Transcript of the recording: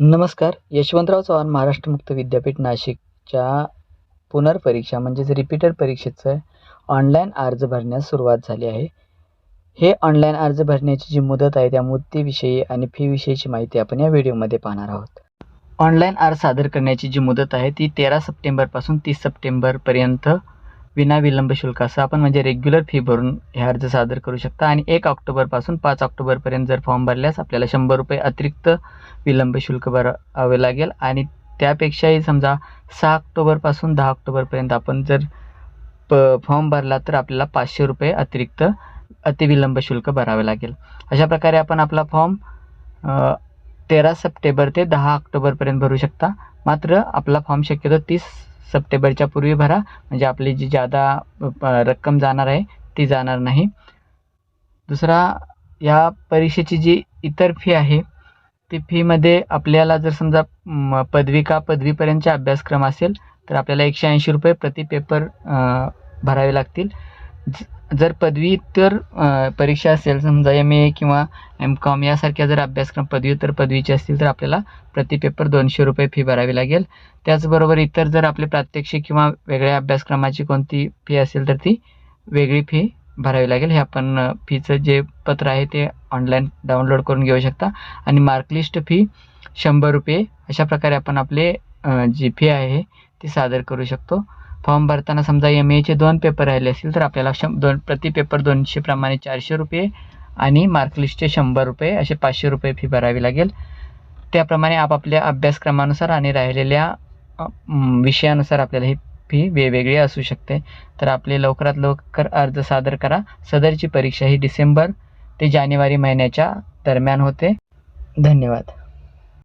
नमस्कार यशवंतराव चव्हाण महाराष्ट्र मुक्त विद्यापीठ नाशिकच्या पुनर्परीक्षा म्हणजेच रिपीटर परीक्षेचं ऑनलाईन अर्ज भरण्यास सुरुवात झाली आहे. हे ऑनलाईन अर्ज भरण्याची जी मुदत आहे त्या मुदतीविषयी आणि फीविषयीची माहिती आपण या व्हिडिओमध्ये पाहणार आहोत. ऑनलाईन अर्ज सादर करण्याची जी मुदत आहे ती तेरा सप्टेंबरपासून तीस सप्टेंबरपर्यंत विनाविलंब शुल्क असं आपण म्हणजे रेग्युलर फी भरून हे अर्ज सादर करू शकता. आणि एक ऑक्टोबरपासून पाच ऑक्टोबरपर्यंत जर फॉर्म भरल्यास आपल्याला शंभर रुपये अतिरिक्त विलंब शुल्क भरावे लागेल. आणि त्यापेक्षाही समजा सहा ऑक्टोबरपासून दहा ऑक्टोबरपर्यंत आपण जर प फॉर्म भरला तर आपल्याला पाचशे रुपये अतिरिक्त अतिविलंब शुल्क भरावे लागेल. अशा प्रकारे आपण आपला फॉर्म तेरा सप्टेंबर ते दहा ऑक्टोबरपर्यंत भरू शकता. मात्र आपला फॉर्म शक्यतो तीस सप्टेंबरच्या पूर्वी भरा. म्हणजे आपली जी जादा रक्कम जाणार आहे ती जाणार नाही. दुसरा या परीक्षेची जी इतर फी आहे ती फीमध्ये आपल्याला जर समजा पदविका पदवीपर्यंतचा अभ्यासक्रम असेल तर आपल्याला एकशे ऐंशी रुपये प्रति पेपर भरावे लागतील. जर पदव्युत्तर परीक्षा असेल समजा एम ए किंवा एम कॉम यासारख्या जर अभ्यासक्रम पदव्युत्तर पदवीचे असतील तर आपल्याला प्रति पेपर दोनशे रुपये फी भरावी लागेल. त्याचबरोबर इतर जर आपले प्रात्यक्षिक किंवा वेगळ्या अभ्यासक्रमाची कोणती फी असेल तर ती वेगळी फी भरावी लागेल. हे आपण फीचं जे पत्र आहे ते ऑनलाईन डाउनलोड करून घेऊ शकता. आणि मार्कलिस्ट फी शंभर रुपये अशा प्रकारे आपण आपले जी फी आहे ती सादर करू शकतो. फॉर्म भरताना समजा एम एचे दोन पेपर राहिले असतील तर आपल्याला शं दोन प्रति पेपर दोनशे प्रमाणे चारशे रुपये आणि मार्कलिस्टचे शंभर रुपये असे पाचशे रुपये फी भरावी लागेल. त्याप्रमाणे आपापल्या अभ्यासक्रमानुसार आणि राहिलेल्या विषयानुसार आपल्याला ही फी वेगवेगळी असू शकते. तर आपले लवकरात लवकर अर्ज सादर करा. सदरची परीक्षा ही डिसेंबर ते जानेवारी महिन्याच्या दरम्यान होते. धन्यवाद.